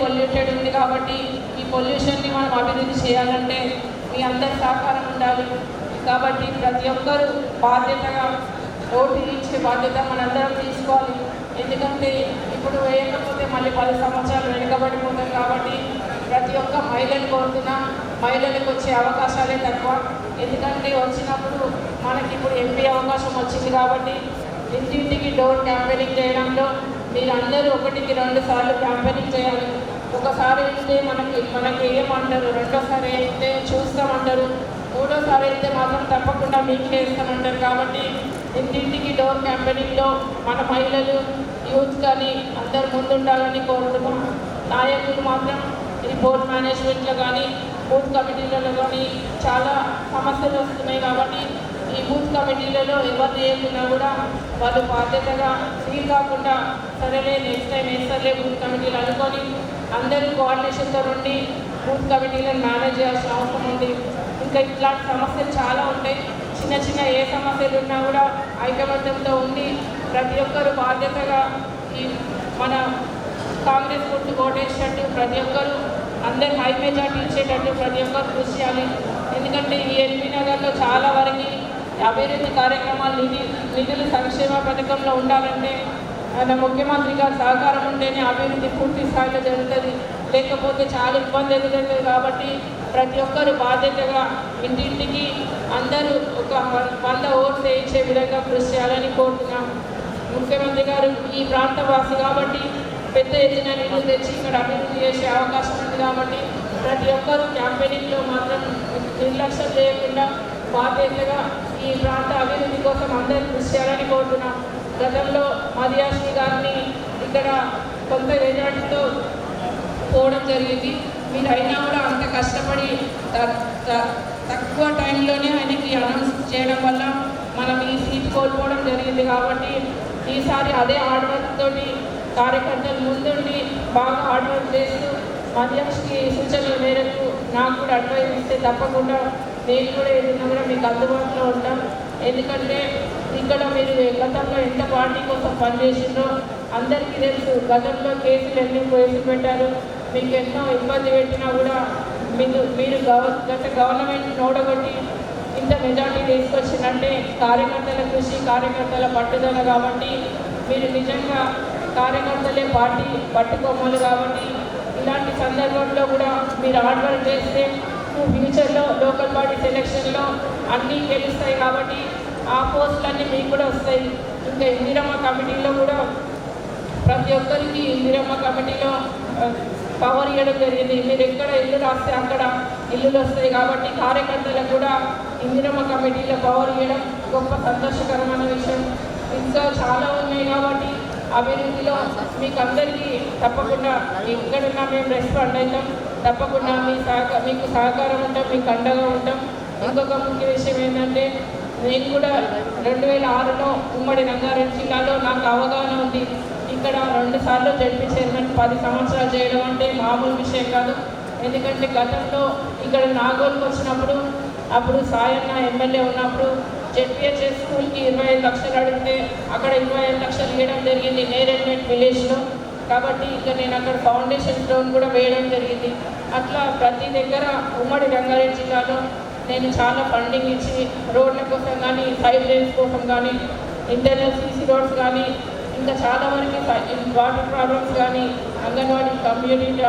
Polluted ఉంది కాబట్టి ఈ పొల్యూషన్ని మనం అభివృద్ధి చేయాలంటే మీ అందరి సహకారం ఉండాలి. కాబట్టి ప్రతి ఒక్కరూ బాధ్యతగా ఓటు ఇచ్చే బాధ్యత మనందరం తీసుకోవాలి. ఎందుకంటే ఇప్పుడు వేయకపోతే మళ్ళీ పది సంవత్సరాలు వెనుకబడిపోతాం కాబట్టి ప్రతి ఒక్క మహిళను కోరుతున్నా మహిళలకు వచ్చే అవకాశాలే తక్కువ. ఎందుకంటే వచ్చినప్పుడు మనకి ఇప్పుడు ఎంపీ అవకాశం వచ్చింది కాబట్టి ఇంటింటికి డోర్ క్యాంపెయినింగ్ చేయడంలో మీరు అందరూ ఒకటికి రెండు సార్లు క్యాంపెయినింగ్ చేయాలి. ఒకసారి వెళ్తే మనకి మనకి ఏమంటారు? రెండోసారి వెళ్తే చూస్తామంటారు. మూడోసారి వెళ్తే మాత్రం తప్పకుండా మీకు చేస్తామంటారు. కాబట్టి ఇంటింటికి డోర్ క్యాంపెయినింగ్లో మన మహిళలు యూత్ కానీ అందరు ముందుండాలని కోరుతున్నాం నాయకులు మాత్రం ఈ బోర్డ్ మేనేజ్మెంట్లో కానీ బూత్ కమిటీలలో కానీ చాలా సమస్యలు వస్తున్నాయి కాబట్టి ఈ బూత్ కమిటీలలో ఎవరు చేయకున్నా కూడా వాళ్ళు బాధ్యతగా ఫీల్ కాకుండా సరేలే నెక్స్ట్ టైం వేస్తారులే బూత్ కమిటీలు అనుకొని అందరూ కోఆర్డినేషన్తో ఉండి బూత్ కమిటీలను మేనేజ్ చేయాల్సిన అవసరం ఉంది ఇంకా ఇట్లాంటి సమస్యలు చాలా ఉంటాయి. చిన్న చిన్న ఏ సమస్యలు ఉన్నా కూడా ఐకమత్యంతో ఉండి ప్రతి ఒక్కరు బాధ్యతగా ఈ మన కాంగ్రెస్ గుర్తు ఓటేసినట్టు ప్రతి ఒక్కరు అందరు హై మెజార్టీ ఇచ్చేటట్టు ప్రతి ఒక్కరు కృషి చేయాలి. ఎందుకంటే ఈ ఎల్బీ నగర్లో చాలా వరకు అభివృద్ధి కార్యక్రమాలు నిధి నిధులు సంక్షేమ పథకంలో ఉండాలంటే మన ముఖ్యమంత్రి గారి సహకారం ఉంటేనే అభివృద్ధి పూర్తి స్థాయిలో జరుగుతుంది. లేకపోతే చాలా ఇబ్బంది ఎదుగుతుంది కాబట్టి ప్రతి ఒక్కరు బాధ్యతగా ఇంటింటికి అందరూ ఒక వంద ఓట్స్ వేయించే విధంగా కృషి చేయాలని కోరుతున్నాం. ముఖ్యమంత్రి గారు ఈ ప్రాంతవాసి కాబట్టి పెద్ద ఎత్తున నిధులు తెచ్చి ఇక్కడ అభివృద్ధి చేసే అవకాశం ఉంది కాబట్టి ప్రతి ఒక్కరు క్యాంపెయినింగ్లో మాత్రం నిర్లక్ష్యం చేయకుండా బాధ్యతగా ఈ ప్రాంత అభివృద్ధి కోసం అందరూ కృషి చేయాలని కోరుతున్నాం గతంలో మదియాశ్రీ గారిని ఇక్కడ కొంత మెజార్టీతో పోవడం జరిగింది. మీరు అయినా కూడా అంత కష్టపడి త- త- తక్కువ టైంలోనే ఆయనకి అనౌన్స్ చేయడం వల్ల మనం ఈ సీట్ కోల్పోవడం జరిగింది కాబట్టి ఈసారి అదే హార్డ్ వర్క్ తోటి కార్యకర్తలు ముందుండి బాగా హార్డ్ వర్క్ చేస్తూ మధ్యక్షకి సూచనల మేరకు నాకు కూడా అడ్వైస్ ఇస్తే తప్పకుండా నేను కూడా ఏదైనా కూడా మీకు అందుబాటులో ఉంటాం. ఎందుకంటే ఇక్కడ మీరు గతంలో ఎంత పార్టీ కోసం పనిచేసిందో అందరికీ తెలుసు. గతంలో కేసులు ఎన్ని కేసులు పెట్టారు మీకు ఎన్నో ఇబ్బంది పెట్టినా కూడా మీరు మీరు గవ గత గవర్నమెంట్ నోడగొట్టి ఇంత మెజార్టీ తీసుకొచ్చిందంటే కార్యకర్తల కృషి కార్యకర్తల పట్టుదల కాబట్టి మీరు నిజంగా కార్యకర్తలే పార్టీ పట్టుకోమలు కాబట్టి ఇలాంటి సందర్భంలో కూడా మీరు హార్డ్ వర్క్ చేస్తే ఫ్యూచర్లో లోకల్ బాడీ సెలక్షన్లో అన్నీ గెలుస్తాయి కాబట్టి ఆ పోస్టులన్నీ మీకు కూడా వస్తాయి. ఇంకా ఇందిరమ్మ కమిటీలో కూడా ప్రతి ఒక్కరికి ఇందిరమ్మ కమిటీలో పవర్ ఇవ్వడం జరిగింది. మీరు ఎక్కడ ఇల్లు రాస్తే అక్కడ ఇల్లులు వస్తాయి కాబట్టి కార్యకర్తలకు కూడా ఇందిరమ్మ కమిటీలో పవర్ ఇవ్వడం గొప్ప సంతోషకరమైన విషయం. ఇంకా చాలా ఉన్నాయి కాబట్టి అభివృద్ధిలో మీకు అందరికీ తప్పకుండా ఎక్కడున్నా మేము రెస్పాండ్ అవుతాం. తప్పకుండా మీ సహకారం మీకు సహకారం ఉంటాం మీకు అండగా ఉంటాం. ఇంకొక ముఖ్య విషయం ఏంటంటే నేను కూడా రెండు వేల ఆరులో ఉమ్మడి రంగారెడ్డి జిల్లాలో నాకు అవగాహన ఉంది. ఇక్కడ రెండు సార్లు జడ్పీ చైర్మన్ పది సంవత్సరాలు చేయడం అంటే మామూలు విషయం కాదు. ఎందుకంటే గతంలో ఇక్కడ నాగోల్కి వచ్చినప్పుడు అప్పుడు సాయన్న ఎమ్మెల్యే ఉన్నప్పుడు జెడ్పిహెచ్ఎస్ స్కూల్కి ఇరవై ఐదు లక్షలు అడిగితే అక్కడ ఇరవై ఐదు లక్షలు ఇవ్వడం జరిగింది నేరెడ్మెంట్ విలేజ్లో. కాబట్టి ఇంకా నేను అక్కడ ఫౌండేషన్ స్టోన్ కూడా వేయడం జరిగింది. అట్లా ప్రతి దగ్గర ఉమ్మడి రంగారెడ్డి జిల్లాలో నేను చాలా ఫండింగ్ ఇచ్చి రోడ్ల కోసం కానీ సైడ్ లేన్స్ కోసం కానీ ఇంటర్నల్ సీసీ రోడ్స్ కానీ ఇంకా చాలా వరకు వాటర్ ప్రాబ్లమ్స్ కానీ అంగన్వాడీ కమ్యూనిటీ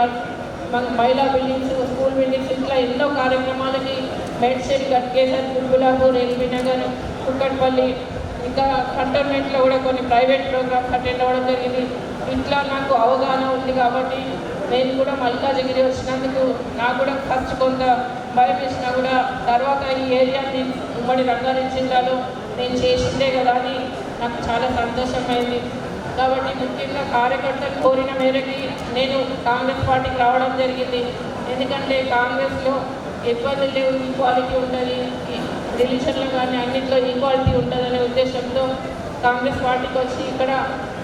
మన మహిళా బిల్డింగ్స్ స్కూల్ బిల్డింగ్స్ ఇట్లా ఎన్నో కార్యక్రమాలకి మేడ్షెడ్ గట్కేసర్ కుల్బులాపూర్ ఎల్బీ నగర్ కుక్కట్పల్లి ఇంకా కంటోన్మెంట్లో కూడా కొన్ని ప్రైవేట్ ప్రోగ్రామ్స్ అటెండ్ అవ్వడం జరిగింది. ఇంట్లో నాకు అవగాహన ఉంది కాబట్టి నేను కూడా మల్కా మల్కాజిగిరి వచ్చినందుకు నాకు కూడా ఖర్చు కొంత భయపేసినా కూడా తర్వాత ఈ ఏరియాని ఉమ్మడి రంగారెడ్డి జిల్లాలో నేను చేసిందే కదా అని నాకు చాలా సంతోషమైంది. కాబట్టి ముఖ్యంగా కార్యకర్తలు కోరిన మేరకి నేను కాంగ్రెస్ పార్టీకి రావడం జరిగింది. ఎందుకంటే కాంగ్రెస్లో ఇబ్బందులు లేవు ఈక్వాలిటీ ఉంటుంది రిలీజన్లో కానీ అన్నింటిలో ఈక్వాలిటీ ఉంటుందని ఉద్దేశంతో కాంగ్రెస్ పార్టీకి వచ్చి ఇక్కడ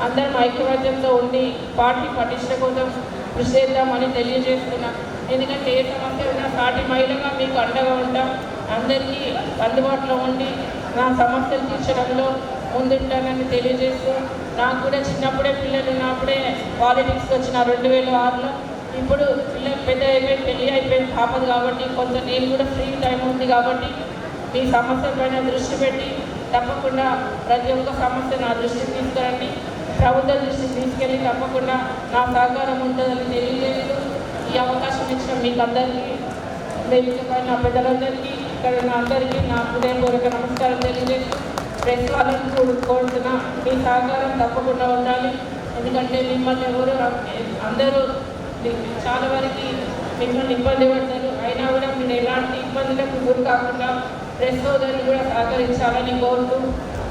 అందరం ఐక్యమత్యంతో ఉండి పార్టీ పటిష్ట కోసం కృషి చేద్దామని తెలియజేస్తున్నాం. ఎందుకంటే ఏ సమస్య ఉన్నా పార్టీ మహిళగా మీకు అండగా ఉంటాం అందరికీ అందుబాటులో ఉండి నా సమస్యలు తీర్చడంలో ముందుంటానని తెలియజేస్తూ నాకు కూడా చిన్నప్పుడే పిల్లలు ఉన్నప్పుడే పాలిటిక్స్కి వచ్చిన రెండు వేల ఆరులో ఇప్పుడు పిల్లలు పెద్ద అయిపోయి పెళ్ళి అయిపోయింది పాపది కాబట్టి కొంత నేను కూడా ఫ్రీ టైం ఉంది కాబట్టి మీ సమస్య పైన దృష్టి పెట్టి తప్పకుండా ప్రతి ఒక్క సమస్య నా దృష్టికి తీసుకురండి. ప్రభుత్వ దృష్టికి తీసుకెళ్ళి తప్పకుండా నా సహకారం ఉంటుందని తెలియజేస్తూ ఈ అవకాశం ఇచ్చిన మీకు అందరికీ వేదిక నా పెద్దలందరికీ ఇక్కడ ఉన్న అందరికీ నా హృదయపూర్వక నమస్కారం తెలియజేస్తూ ప్రెస్ వాళ్ళని కూడా కోరుతున్నా మీ సహకారం తప్పకుండా ఉండాలి. ఎందుకంటే మిమ్మల్ని ఎవరు అందరూ చాలా వరకు మిమ్మల్ని ఇబ్బంది పడతారు. అయినా కూడా మీరు ఎలాంటి ఇబ్బందులకు గురి కాకుండా ప్రెస్ సోదరులు కూడా సహకరించాలని కోరుతూ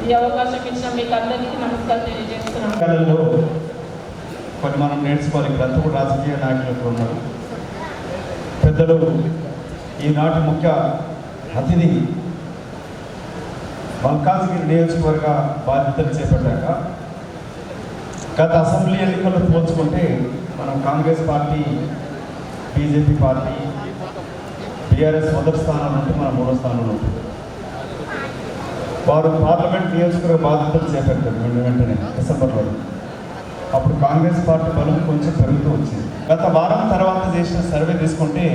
ఈ అవకాశం ఇచ్చిన మీకు అందరికీ నమస్కారం తెలియజేస్తున్నాను. కాలంలో కొన్ని మనం నేర్చుకోవాలి. ఇక్కడంతా కూడా రాజకీయ నాయకులు ఉన్నారు. పెద్దలు ఈనాటి ముఖ్య అతిథి మల్కాజ్గిరి నియోజకవర్గ బాధ్యతలు చేపట్టాక గత అసెంబ్లీ ఎన్నికల్లో పోల్చుకుంటే మనం Congress party BJP party TRS మొదటి స్థానం అంటే మన మూడో స్థానంలో ఉంటుంది. వారు పార్లమెంట్ నియోజకవర్గ బాధ్యతలు చేపట్టారు వెంట వెంటనే డిసెంబర్లో. అప్పుడు కాంగ్రెస్ పార్టీ బలం కొంచెం పెరుగుతూ వచ్చింది. గత వారం తర్వాత చేసిన సర్వే తీసుకుంటే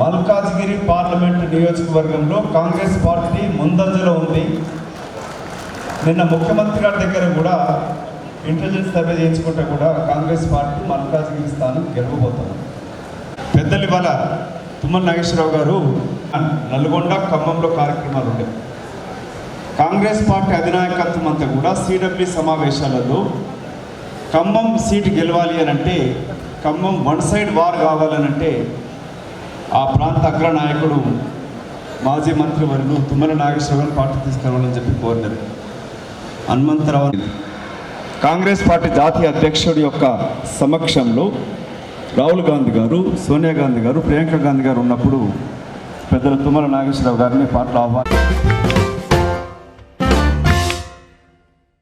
మల్కాజ్గిరి పార్లమెంట్ నియోజకవర్గంలో కాంగ్రెస్ పార్టీ ముందంజలో ఉంది. నిన్న ముఖ్యమంత్రి గారి దగ్గర కూడా ఇంటెలిజెన్స్ సర్వే చేయించుకుంటే కూడా కాంగ్రెస్ పార్టీ మల్కాజ్గిరి స్థానం గెలవబోతుంది. పెద్దలు ఇవాళ తుమ్మల నాగేశ్వరరావు గారు నల్గొండ ఖమ్మంలో కార్యక్రమాలు ఉండేవి కాంగ్రెస్ పార్టీ అధినాయకత్వం అంతా కూడా సిడబ్ల్యూ సమావేశాలలో ఖమ్మం సీటు గెలవాలి అని అంటే ఖమ్మం వన్ సైడ్ వార్ కావాలనంటే ఆ ప్రాంత అగ్రనాయకుడు మాజీ మంత్రి వర్యులు తుమ్మల నాగేశ్వరరావు పార్టీ తీసుకురావాలని చెప్పి కోరినారు. హనుమంతరావు కాంగ్రెస్ పార్టీ జాతీయ అధ్యక్షుడి యొక్క సమక్షంలో రాహుల్ గాంధీ గారు సోనియా గాంధీ గారు ప్రియాంక గాంధీ గారు ఉన్నప్పుడు పెద్దల తుమ్మల నాగేశ్వరరావు గారిని పాటలు ఆహ్వానం